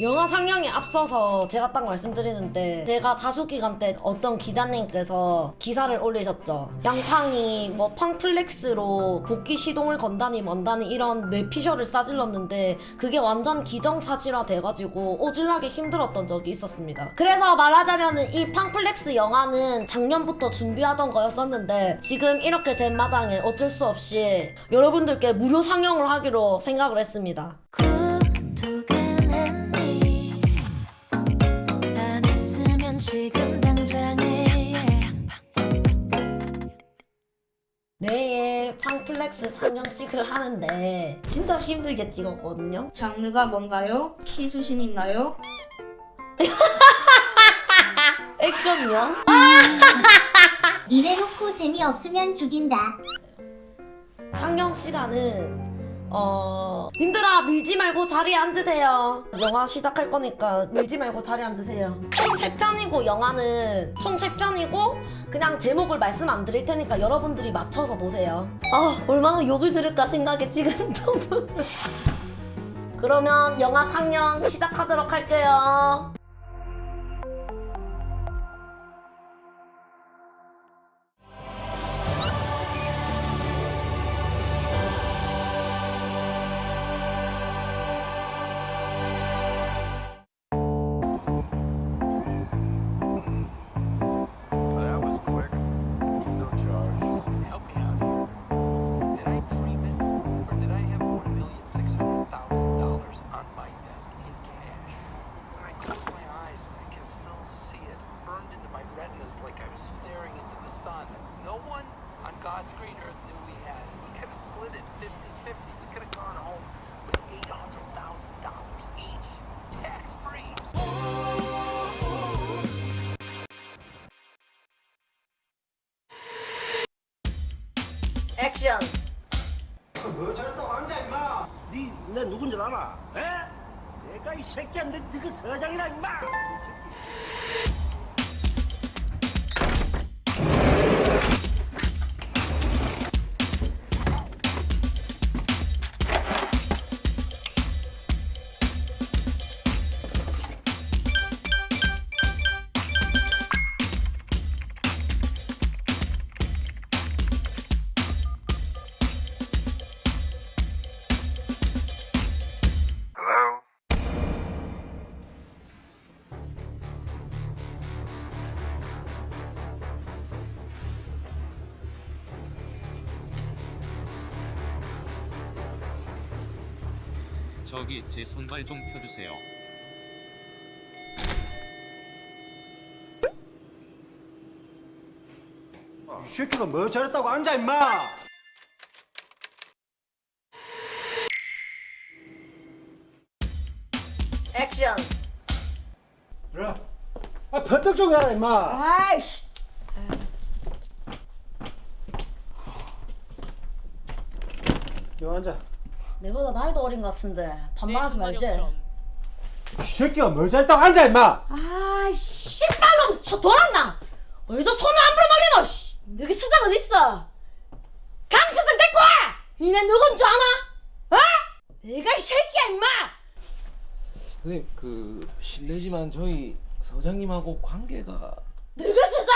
영화 상영에 앞서서 제가 딱 말씀드리는데 제가 자수 기간 때 어떤 기자님께서 기사를 올리셨죠. 양팡이 뭐 팡플렉스로 복귀 시동을 건다니 뭔다니 이런 뇌피셜을 싸질렀는데 그게 완전 기정사실화 돼가지고 오질나게 힘들었던 적이 있었습니다. 그래서 말하자면 이 팡플렉스 영화는 작년부터 준비하던 거였었는데 지금 이렇게 된 마당에 어쩔 수 없이 여러분들께 무료 상영을 하기로 생각을 했습니다. 두 있으면 지금 당장에 내일 팡플렉스 상영식을 하는데 진짜 힘들게 찍었거든요. 장르가 뭔가요? 키 수신 있나요? 액션이요? 이래 놓고 재미없으면 죽인다. 상영 시간은 어 님들아 밀지 말고 자리에 앉으세요. 영화 시작할 거니까 밀지 말고 자리에 앉으세요. 총 3편이고 영화는 총 3편이고 그냥 제목을 말씀 안 드릴 테니까 여러분들이 맞춰서 보세요. 아 얼마나 욕을 들을까 생각에 지금 너무 그러면 영화 상영 시작하도록 할게요. 액션. 뭐 저랬다고 앉아 임마 니, 내 누군 줄 알아? 에? 내가 이 너, 너그 서장이라, 임마! 저기 제 손발 좀 펴주세요. 이 새끼가 뭐 저랬다고 앉아 임마 액션. 그래 아 버떡 좀 해라 임마 아이씨. 여기 앉아 내보다 나이도 어린 것 같은데 반말하지 말지. 이 새끼가 뭐 저랬다고 앉아 임마 아이 씨발놈 저 돌았나? 어디서 손을 함부로 놀리노? 씨. 너희 수장 어디 있어? 강수들 데리고 와! 니네 누군 줄 아나? 어? 내가 이 새끼야 임마! 선생님 그 실례지만 저희 서장님하고 관계가 너희 수장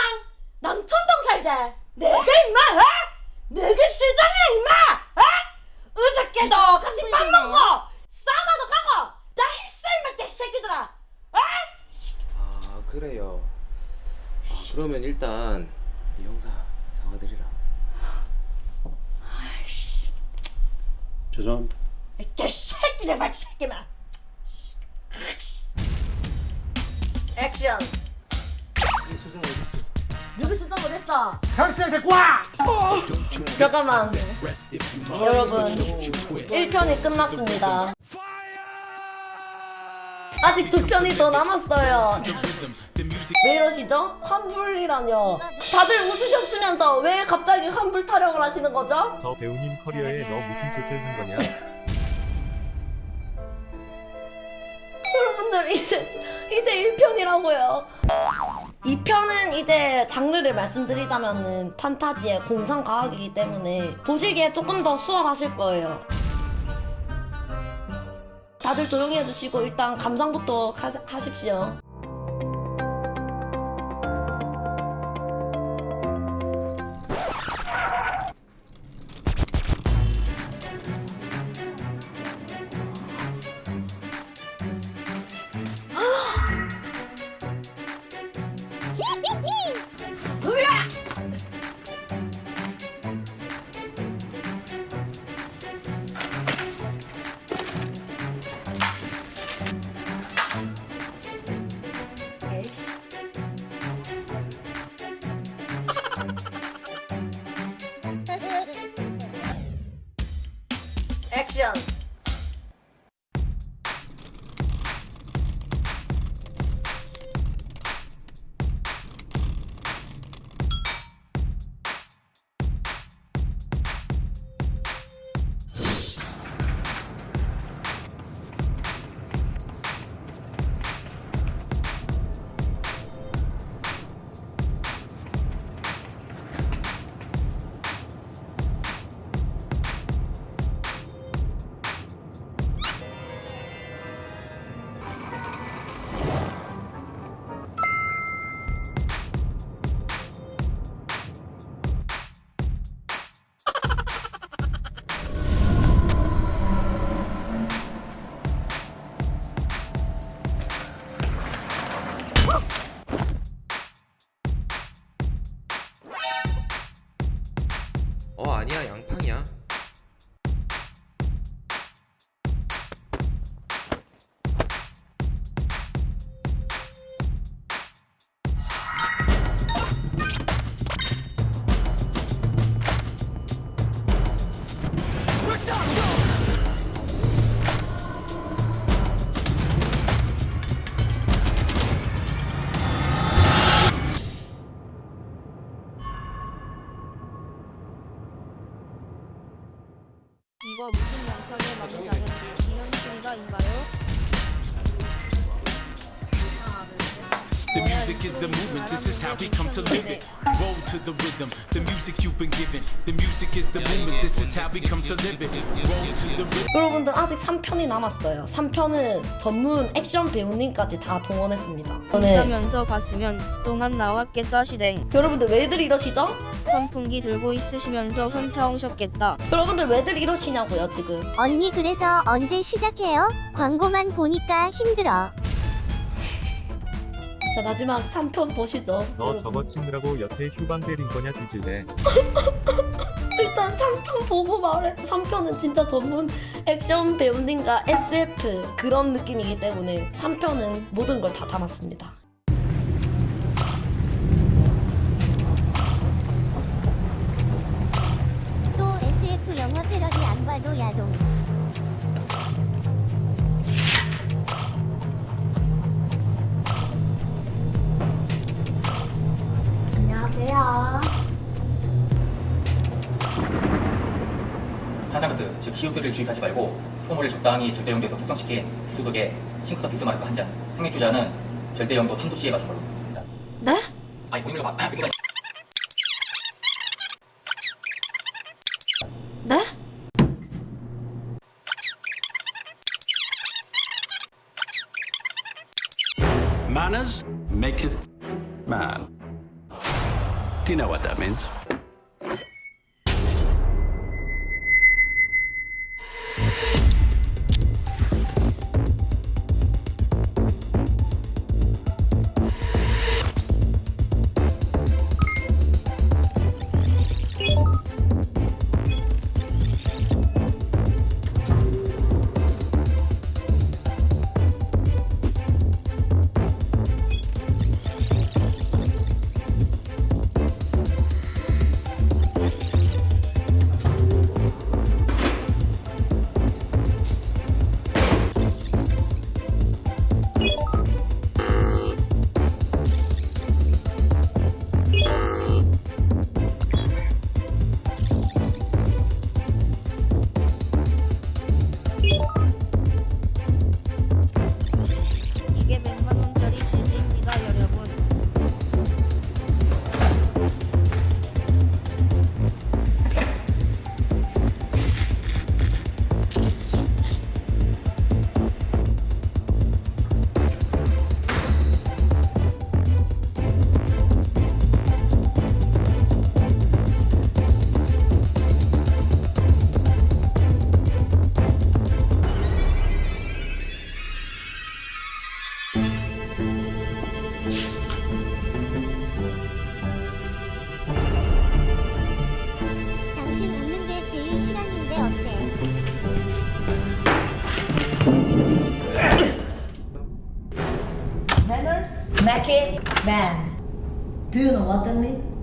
남천동 살자. 내가 임마 어? 너희 수장이야 임마 어? 어저께도 같이 밥 먹고 사우나도 가고! 다 했어 임마 개새끼들아! 어? 아 그래요. 아, 그러면 일단 이 형사 사과드리라. 죄송합니다 이 개새끼들 말 새끼만 액션 누구 수정 어딨어? 강쌤 데리고 와 잠깐만 여러분 1편이 끝났습니다 아직 두 편이 더 남았어요 왜 이러시죠? 환불이라뇨 다들 웃으셨으면서 왜 갑자기 환불 타령을 하시는 거죠? 저 배우님 커리어에 너 무슨 짓을 한 거냐? 여러분들 이제 이제 1편이라고요 2편은 이제 장르를 말씀드리자면은 판타지의 공상과학이기 때문에 보시기에 조금 더 수월하실 거예요 다들 조용히 해주시고 일단 감상부터 하, 하십시오. 액 이거 무슨 영상에 맞는 자는지 이현승이가인가요? The music is the movement, this is how we come to live it. Roll to the rhythm, the music you've been given. The music is the movement, this is how we come to live it. Roll to the rhythm. 여러분들 아직 3편이 남았어요. 3편은 전문 액션 배우님까지 다 동원했습니다. 저는 이러면서 봤으면 동안 나왔겠다 시댕. 여러분들 왜들 이러시죠? 선풍기 들고 있으시면서 현타 오셨겠다. 여러분들 왜들 이러시냐고요 지금. 언니 그래서 언제 시작해요? 광고만 보니까 힘들어. 자 마지막 3편 보시죠. 너 저거 찍느라고 여태 휴방 때린 거냐 뒤질래. 일단 3편 보고 말해. 3편은 진짜 전문 액션 배우님과 SF 그런 느낌이기 때문에 3편은 모든 걸 다 담았습니다. 안녕하세요. 탄산가스, 즉 CO2를 주입하지 말고 소모를 적당히 절대용도에서 숙성시킨 비수독에 싱크더 비스마르크 한 잔, 생맥주잔은 절대용도 3도씨에 맞춘 걸로. 자, 네? 아니 본인으로 봐. 그러니까 네? Manners maketh man. You know what that means? What Watame